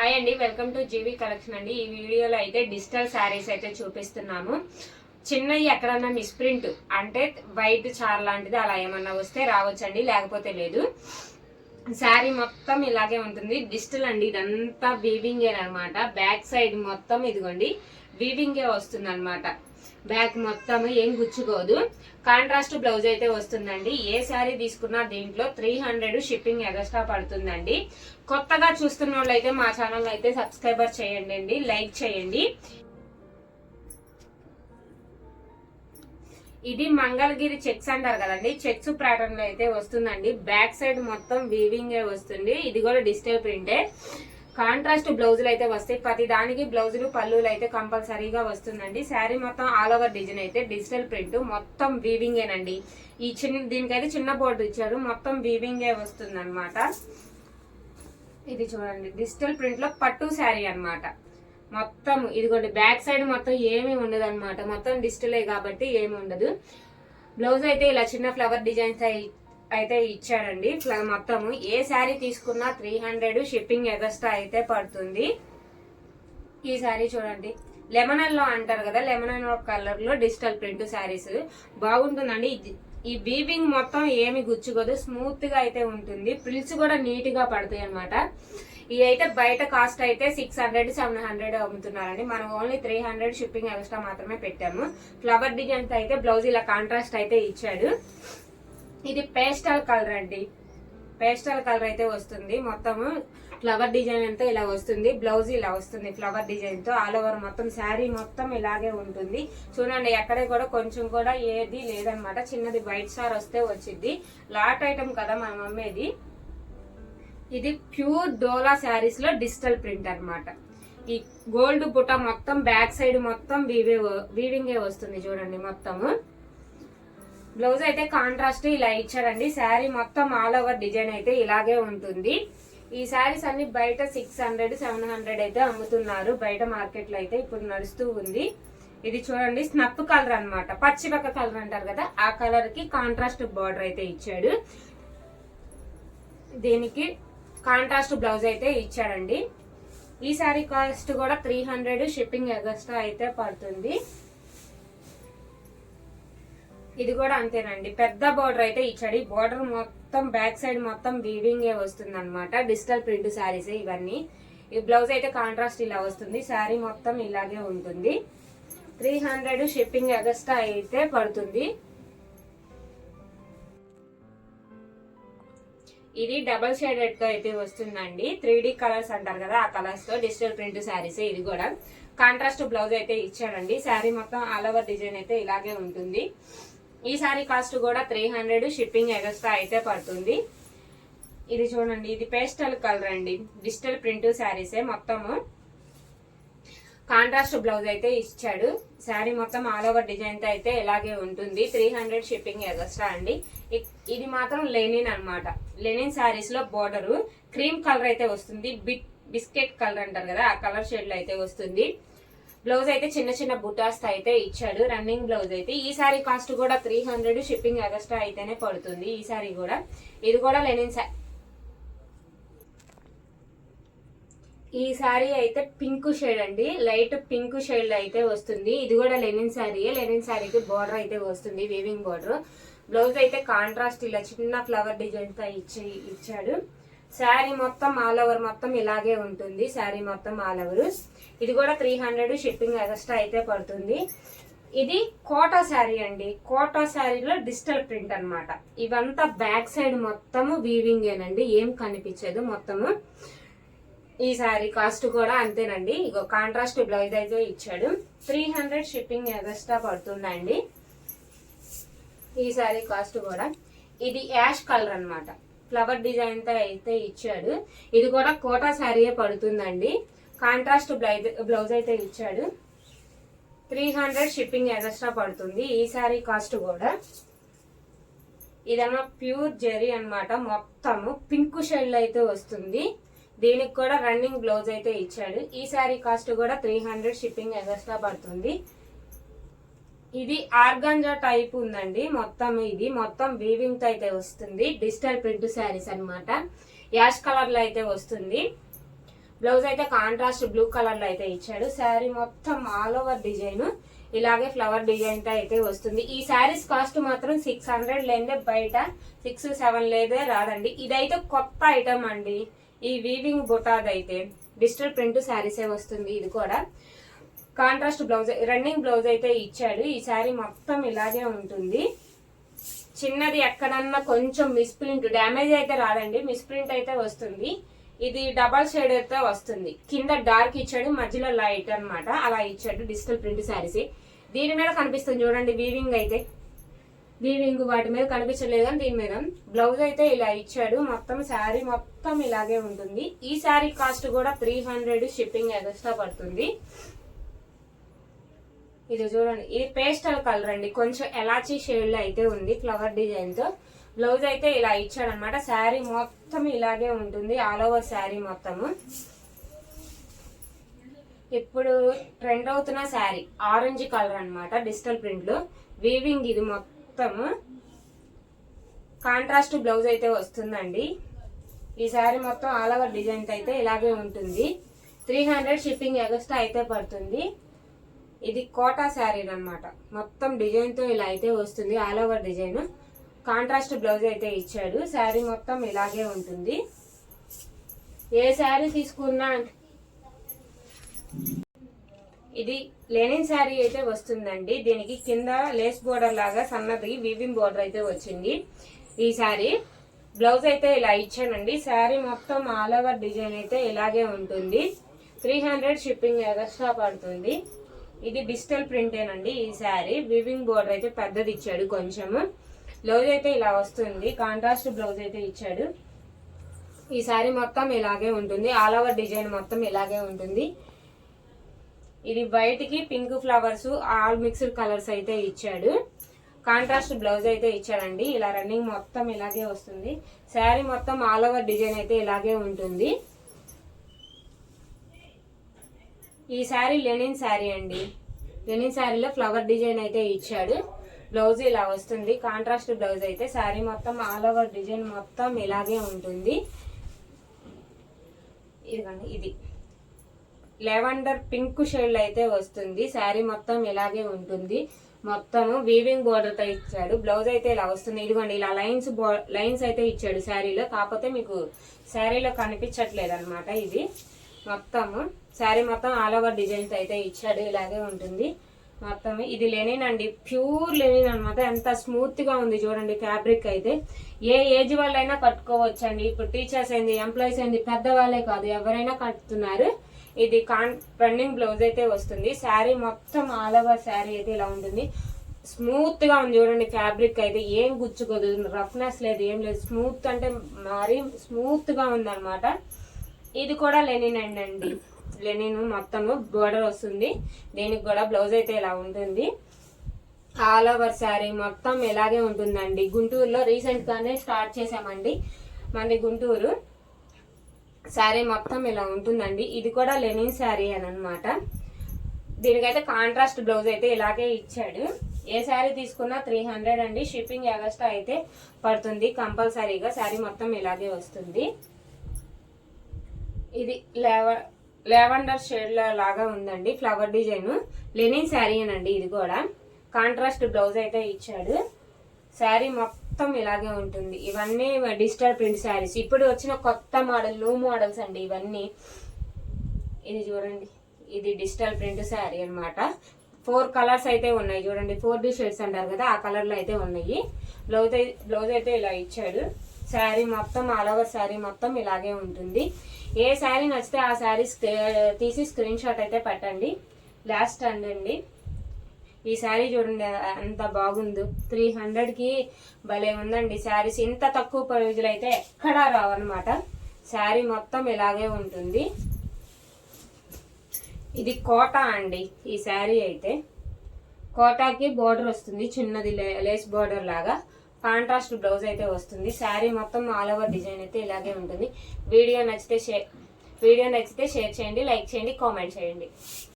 Hi అండి welcome to GV collection అండి. ఈ వీడియోలో అయితే డిజిటల్ శారీస్ అయితే చూపిస్తున్నాము. చిన్నవి ఎక్కడన్నా మిస్ప్రింట్ అంటే వైట్ చార్ లాంటిది అలా ఏమన్నా వస్తే రావచ్చండి లేకపోతే లేదు. శారీ మొత్తం ఇలాగే ఉంటుంది. డిజిటల్ అండి ఇదంతా వీవింగ్ అనమాట బ్యాక్ సైడ్ మొత్తం ఇదిగోండి వీవింగే వస్తుంది అనమాట బ్యాక్ మొత్తం ఏం గుచ్చుకోదు. కాంట్రాస్ట్ బ్లౌజ్ అయితే వస్తుందండి. ఏ శారీ తీసుకున్నా దీంట్లో త్రీ హండ్రెడ్ షిప్పింగ్ ఎగస్ట్రా పడుతుందండి. కొత్తగా చూస్తున్న వాళ్ళు అయితే మా ఛానల్ అయితే సబ్స్క్రైబర్ చేయండి అండి లైక్ చేయండి. ఇది మంగళగిరి చెక్స్ అంటారు కదండి. చెక్స్ ప్యాటర్న్లో అయితే వస్తుందండి. బ్యాక్ సైడ్ మొత్తం వీవింగ్ వస్తుంది. ఇది కూడా డిజిటల్ ప్రింటే. కాంట్రాస్ట్ బ్లౌజులు అయితే వస్తాయి. ప్రతి దానికి బ్లౌజులు పళ్ళులు అయితే కంపల్సరీగా వస్తుందండి. శారీ మొత్తం ఆల్ ఓవర్ డిజైన్ అయితే డిజిటల్ ప్రింట్. మొత్తం వీవింగేనండి ఈ చిన్న దీనికైతే చిన్న బోర్డు ఇచ్చారు. మొత్తం వీవింగే వస్తుంది అనమాట ఇది చూడండి. డిజిటల్ ప్రింట్లో పట్టు శారీ అన్నమాట. మొత్తం ఇదిగోండి బ్యాక్ సైడ్ మొత్తం ఏమీ ఉండదు అనమాట మొత్తం డిస్టలే కాబట్టి ఏమి ఉండదు. బ్లౌజ్ అయితే ఇలా చిన్న ఫ్లవర్ డిజైన్స్ అయితే ఇచ్చాడండి. ఫ్ల- మొత్తము. ఏ శారీ తీసుకున్నా త్రీ హండ్రెడ్ షిప్పింగ్ ఎగస్ట్రా అయితే పడుతుంది. ఈ శారీ చూడండి. లెమనల్లో అంటారు కదా లెమనల్ కలర్లో డిజిటల్ ప్రింట్ శారీస్. బాగుంటుందండి. ఈ వీవింగ్ మొత్తం ఏమి గుచ్చుకోదు. స్మూత్గా అయితే ఉంటుంది. ప్రిల్స్ కూడా నీట్గా పడతాయి అనమాట ఇవి అయితే బయట కాస్ట్ అయితే సిక్స్ హండ్రెడ్ సెవెన్ హండ్రెడ్ అమ్ముతున్నారండి. మనం only three hundred shipping extra మాత్రమే పెట్టాము. ఫ్లవర్ డిజైన్ అయితే బ్లౌజ్ ఇలా కాంట్రాస్ట్ అయితే ఇచ్చాడు. ఇది పేస్టల్ కలర్ అండి. పేస్టల్ కలర్ అయితే వస్తుంది. మొత్తము ఫ్లవర్ డిజైన్ అంతా ఇలా వస్తుంది. బ్లౌజ్ ఇలా వస్తుంది ఫ్లవర్ డిజైన్తో. ఆల్ ఓవర్ మొత్తం శారీ మొత్తం ఇలాగే ఉంటుంది. చూడండి ఎక్కడ కూడా కొంచెం కూడా ఏది లేదనమాట చిన్నది వైట్ స్టార్ వస్తే వచ్చింది లాట్ ఐటమ్ కదా మా మమ్మీది ఇది ప్యూర్ డోలా శారీస్లో డిజిటల్ ప్రింట్ అన్నమాట. ఈ గోల్డ్ బుట్ట మొత్తం బ్యాక్ సైడ్ మొత్తం వీవే వీవింగే వస్తుంది చూడండి మొత్తము. బ్లౌజ్ అయితే కాంట్రాస్ట్ ఇలా ఇచ్చారండి. శారీ మొత్తం ఆల్ ఓవర్ డిజైన్ అయితే ఇలాగే ఉంటుంది. ఈ శారీస్ అన్ని బయట సిక్స్ హండ్రెడ్ సెవెన్ హండ్రెడ్ అయితే అమ్ముతున్నారు. బయట మార్కెట్లో అయితే ఇప్పుడు నడుస్తూ ఉంది. ఇది చూడండి స్నప్ కలర్ అనమాట పచ్చిపక్క కలర్ అంటారు కదా ఆ కలర్కి కాంట్రాస్ట్ బార్డర్ అయితే ఇచ్చాడు. దీనికి కాంట్రాస్ట్ బ్లౌజ్ అయితే ఇచ్చాడండి. ఈ శారీ కాస్ట్ కూడా త్రీ హండ్రెడ్ షిప్పింగ్ ఎగస్ట్రా అయితే పడుతుంది. ఇది కూడా అంతేనండి. పెద్ద బార్డర్ అయితే ఇచ్చాడు. ఈ బార్డర్ మొత్తం బ్యాక్ సైడ్ మొత్తం వీవింగ్ ఏ వస్తుంది అనమాట డిజిటల్ ప్రింట్ శారీస్ ఇవన్నీ. ఈ బ్లౌజ్ అయితే కాంట్రాస్ట్ ఇలా వస్తుంది. శారీ మొత్తం ఇలాగే ఉంటుంది. త్రీ హండ్రెడ్ షిప్పింగ్ ఎగస్ట్రా అయితే పడుతుంది. ఇది డబల్ షేడెడ్తో అయితే వస్తుందండి. త్రీ డి కలర్స్ అంటారు కదా ఆ కలర్స్తో డిజిటల్ ప్రింట్ శారీస్ ఇది కూడా. కాంట్రాస్ట్ బ్లౌజ్ అయితే ఇచ్చాడండి శారీ మొత్తం ఆల్ ఓవర్ డిజైన్ అయితే ఇలాగే ఉంటుంది. ఈ శారీ కాస్ట్ కూడా త్రీ హండ్రెడ్ షిప్పింగ్ ఎగస్ట్రా అయితే పడుతుంది. ఇది చూడండి ఇది పేస్టల్ కలర్ అండి. డిజిటల్ ప్రింట్ శారీసే మొత్తము. కాంట్రాస్ట్ బ్లౌజ్ అయితే ఇచ్చాడు. శారీ మొత్తం ఆల్ ఓవర్ డిజైన్తో అయితే ఇలాగే ఉంటుంది. త్రీ హండ్రెడ్ షిప్పింగ్ ఎగస్ట్రా అండి. ఇది మాత్రం లెనిన్ అన్నమాట. లెనిన్ శారీస్లో బోర్డర్ క్రీమ్ కలర్ అయితే వస్తుంది. బిట్ బిస్కెట్ కలర్ అంటారు కదా ఆ కలర్ షేడ్లో అయితే వస్తుంది. బ్లౌజ్ అయితే చిన్న చిన్న బుటాస్ అయితే ఇచ్చాడు. రన్నింగ్ బ్లౌజ్ అయితే. ఈ సారీ కాస్ట్ కూడా త్రీ హండ్రెడ్ షిప్పింగ్ ఎగస్ట్రా అయితేనే పడుతుంది. ఈ సారీ కూడా. ఇది కూడా లెనిన్ ఈ శారీ అయితే పింక్ షేడ్ అండి. లైట్ పింక్ షేడ్ అయితే వస్తుంది. ఇది కూడా లెనిన్ శారీ లెనిన్ శారీకి బార్డర్ అయితే వస్తుంది వీవింగ్ బార్డర్. బ్లౌజ్ అయితే కాంట్రాస్ట్ ఇలా చిన్న ఫ్లవర్ డిజైన్తో ఇచ్చి ఇచ్చాడు. శారీ మొత్తం ఆల్ ఓవర్ మొత్తం ఇలాగే ఉంటుంది. శారీ మొత్తం ఆల్ ఓవర్. ఇది కూడా త్రీ హండ్రెడ్ షిప్పింగ్ ఎక్స్ట్రా అయితే పడుతుంది. ఇది కోటా శారీ అండి. కోటా శారీలో డిజిటల్ ప్రింట్ అన్నమాట. ఇవంతా బ్యాక్ సైడ్ మొత్తము వీవింగేనండి ఏం కనిపించదు మొత్తము. ఈ శారీ కాస్ట్ కూడా అంతేనండి. ఇగో కాంట్రాస్ట్ బ్లౌజ్ అయితే ఇచ్చాడు. త్రీ హండ్రెడ్ షిప్పింగ్ ఎగస్ట్రా పడుతుందండి. ఈ శారీ కాస్ట్ కూడా. ఇది యాష్ కలర్ అనమాట ఫ్లవర్ డిజైన్తో అయితే ఇచ్చాడు. ఇది కూడా కోటా శారీయే పడుతుందండి. కాంట్రాస్ట్ బ్లౌజ్ బ్లౌజ్ అయితే ఇచ్చాడు. త్రీ హండ్రెడ్ షిప్పింగ్ ఎగస్ట్రా పడుతుంది ఈ శారీ కాస్ట్ కూడా. ఇదన్నా ప్యూర్ జెరీ అన్నమాట. మొత్తము పింక్ షేడ్ అయితే వస్తుంది. దీనికి కూడా రన్నింగ్ బ్లౌజ్ అయితే ఇచ్చాడు. ఈ శారీ కాస్ట్ కూడా త్రీ హండ్రెడ్ షిప్పింగ్ ఎగస్ట్రా పడుతుంది. ఇది ఆర్గాంజా టైప్ ఉందండి. మొత్తం ఇది. మొత్తం వీవింగ్తో అయితే వస్తుంది. డిజిటల్ ప్రింట్ శారీస్ అన్నమాట. యాష్ కలర్లో అయితే వస్తుంది. బ్లౌజ్ అయితే కాంట్రాస్ట్ బ్లూ కలర్లో అయితే ఇచ్చాడు. శారీ మొత్తం ఆల్ ఓవర్ డిజైన్. ఇలాగే ఫ్లవర్ డిజైన్తో అయితే వస్తుంది. ఈ శారీస్ కాస్ట్ మాత్రం సిక్స్ హండ్రెడ్ లేదే బయట సిక్స్ సెవెన్ లేదే రాదండి. ఇదైతే కొత్త ఐటమ్ అండి. ఈ వీవింగ్ బుటాదైతే డిజిటల్ ప్రింట్ శారీసే వస్తుంది ఇది కూడా. కాంట్రాస్ట్ బ్లౌజ్ రన్నింగ్ బ్లౌజ్ అయితే ఇచ్చాడు. ఈ శారీ మొత్తం ఇలాగే ఉంటుంది. చిన్నది ఎక్కడన్నా కొంచెం మిస్ప్రింట్ డ్యామేజ్ అయితే రాదండి. మిస్ప్రింట్ అయితే వస్తుంది. ఇది డబల్ షేడ్ అయితే వస్తుంది. కింద డార్క్ ఇచ్చాడు మధ్యలో లైట్ అన్నమాట. అలా ఇచ్చాడు డిజిటల్ ప్రింట్ శారీస్ దీని మీద కనిపిస్తుంది చూడండి వీవింగ్ అయితే. వీవింగ్ వాటి మీద కనిపించలేదు కానీ దీని మీద బ్లౌజ్ అయితే ఇలా ఇచ్చాడు. మొత్తం శారీ మొత్తం ఇలాగే ఉంటుంది. ఈ శారీ కాస్ట్ కూడా త్రీ హండ్రెడ్ షిప్పింగ్ ఎక్స్ట్రా పడుతుంది. ఇది చూడండి. ఇది పేస్టల్ కలర్ అండి. కొంచెం ఎలాచీ షేడ్లో అయితే ఉంది ఫ్లవర్ డిజైన్తో. బ్లౌజ్ అయితే ఇలా ఇచ్చాడు అనమాట శారీ మొత్తం ఇలాగే ఉంటుంది. ఆల్ ఓవర్ శారీ మొత్తము. ఇప్పుడు ట్రెండ్ అవుతున్న శారీ. ఆరెంజ్ కలర్ అనమాట. డిజిటల్ ప్రింట్లో. వీవింగ్ ఇది మొత్తం మొత్తము కాంట్రాస్ట్ బ్లౌజ్ అయితే వస్తుందండి. ఈ శారీ మొత్తం ఆల్ ఓవర్ డిజైన్ అయితే ఇలాగే ఉంటుంది. త్రీ హండ్రెడ్ షిప్పింగ్ ఎగస్ట్రా అయితే పడుతుంది. ఇది కోటా శారీ అన్నమాట. మొత్తం డిజైన్తో ఇలా అయితే వస్తుంది all over design. Contrast blouse అయితే ఇచ్చాడు. శారీ మొత్తం ఇలాగే ఉంటుంది. ఏ శారీ తీసుకున్నా ఇది లెనిన్ శారీ అయితే వస్తుందండి. దీనికి కింద లేస్ బోర్డర్ లాగా సన్నది వీవింగ్ బోర్డర్ అయితే వచ్చింది ఈ శారీ. బ్లౌజ్ అయితే ఇలా ఇచ్చానండి. శారీ మొత్తం ఆల్ ఓవర్ డిజైన్ అయితే ఇలాగే ఉంటుంది. త్రీ హండ్రెడ్ షిప్పింగ్ ఎగస్ట్రా పడుతుంది. ఇది డిజిటల్ ప్రింటేనండి ఈ శారీ. వివింగ్ బోర్డర్ అయితే పెద్దది ఇచ్చాడు కొంచెము. బ్లౌజ్ అయితే ఇలా వస్తుంది. కాంట్రాస్ట్ బ్లౌజ్ అయితే ఇచ్చాడు. ఈ శారీ మొత్తం ఇలాగే ఉంటుంది. ఆల్ ఓవర్ డిజైన్ మొత్తం ఇలాగే ఉంటుంది. ఇది బయటికి pink flowers all mixed colours అయితే ఇచ్చాడు. కాంట్రాస్ట్ బ్లౌజ్ అయితే ఇచ్చాడండి. ఇలా రన్నింగ్ మొత్తం ఇలాగే వస్తుంది. శారీ మొత్తం ఆల్ ఓవర్ డిజైన్ అయితే ఇలాగే ఉంటుంది. ఈ శారీ లెనిన్ శారీ అండి. లెనిన్ శారీలో ఫ్లవర్ డిజైన్ అయితే ఇచ్చాడు. బ్లౌజ్ ఇలా వస్తుంది. కాంట్రాస్ట్ బ్లౌజ్ అయితే శారీ మొత్తం ఆల్ ఓవర్ డిజైన్ మొత్తం ఇలాగే ఉంటుంది. ఇదిగోండి ఇది. లెవెండర్ పింక్ షేడ్ అయితే వస్తుంది. శారీ మొత్తం ఇలాగే ఉంటుంది. మొత్తము వీవింగ్ బోర్డర్తో ఇచ్చాడు. బ్లౌజ్ అయితే ఇలా వస్తుంది. ఇదిగోండి ఇలా లైన్స్ లైన్స్ అయితే ఇచ్చాడు శారీలో. కాకపోతే మీకు శారీలో కనిపించట్లేదు అనమాట ఇది. మొత్తము శారీ మొత్తం ఆల్ ఓవర్ డిజైన్స్ అయితే ఇచ్చాడు. ఇలాగే ఉంటుంది. మొత్తం ఇది లెనిన్ అండి. ప్యూర్ లెనిన్ అనమాట ఎంత స్మూత్గా ఉంది చూడండి ఫ్యాబ్రిక్ అయితే. ఏ ఏజ్ వాళ్ళైనా కట్టుకోవచ్చు అండి ఇప్పుడు టీచర్స్ అయింది ఎంప్లాయీస్ అయింది పెద్దవాళ్ళే కాదు. ఎవరైనా కట్టుతున్నారు. ఇది కాన్ రన్నింగ్ బ్లౌజ్ అయితే వస్తుంది. శారీ మొత్తం ఆల్ ఓవర్ శారీ అయితే ఇలా ఉంటుంది. స్మూత్గా ఉంది చూడండి ఫ్యాబ్రిక్ అయితే. ఏం గుచ్చుకోదు. రఫ్నెస్ లేదు ఏం లేదు. స్మూత్ అంటే మరీ స్మూత్గా ఉంది అనమాట ఇది కూడా లెనిన్ అండి అండి. లెనిన్ మొత్తము బోర్డర్ వస్తుంది. దీనికి కూడా బ్లౌజ్ అయితే ఇలా ఉంటుంది. ఆల్ ఓవర్ శారీ మొత్తం ఇలాగే ఉంటుందండి. గుంటూరులో రీసెంట్ గానే స్టార్ట్ చేసామండి మనది గుంటూరు. శారీ మొత్తం ఇలా ఉంటుందండి. ఇది కూడా లెనిన్ శారీ అని అనమాట దీనికైతే కాంట్రాస్ట్ బ్లౌజ్ అయితే ఇలాగే ఇచ్చాడు. ఏ శారీ తీసుకున్నా త్రీ హండ్రెడ్ అండి. షిప్పింగ్ ఎగస్ట్రా అయితే పడుతుంది. కంపల్సరీగా శారీ మొత్తం ఇలాగే వస్తుంది. ఇది లేవ లెవెండర్ షేడ్ లాగా ఉందండి. ఫ్లవర్ డిజైన్ లెనిన్ శారీ అనండి ఇది కూడా. కాంట్రాస్ట్ బ్లౌజ్ అయితే ఇచ్చాడు. శారీ మొత్తం మొత్తం ఇలాగే ఉంటుంది. ఇవన్నీ డిజిటల్ ప్రింట్ శారీస్ ఇప్పుడు వచ్చిన కొత్త మోడల్ లూ మోడల్స్ అండి ఇవన్నీ. ఇది చూడండి. ఇది డిజిటల్ ప్రింట్ శారీ అనమాట ఫోర్ కలర్స్ అయితే ఉన్నాయి చూడండి. ఫోర్ డి షేడ్స్ అంటారు కదా ఆ కలర్లో అయితే ఉన్నాయి. బ్లౌజ్ అయితే బ్లౌజ్ అయితే ఇలా ఇచ్చాడు. శారీ మొత్తం ఆల్ ఓవర్ శారీ మొత్తం ఇలాగే ఉంటుంది. ఏ శారీ నచ్చితే ఆ శారీ తీసి స్క్రీన్ షాట్ అయితే పెట్టండి. లాస్ట్ అండి. ఈ శారీ చూడండి అంత బాగుందో. త్రీ హండ్రెడ్కి భలే ఉందండి. శారీస్ ఇంత తక్కువ ప్రైజులు అయితే ఎక్కడా రావన్నమాట. శారీ మొత్తం ఇలాగే ఉంటుంది. ఇది కోట అండి ఈ శారీ అయితే. కోటాకి బోర్డర్ వస్తుంది చిన్నది లే- లేస్ బోర్డర్ లాగా. కాంట్రాస్ట్ బ్లౌజ్ అయితే వస్తుంది. శారీ మొత్తం ఆల్ ఓవర్ డిజైన్ అయితే ఇలాగే ఉంటుంది. వీడియో నచ్చితే షేర్ వీడియో నచ్చితే షేర్ చేయండి లైక్ చేయండి కామెంట్ చేయండి.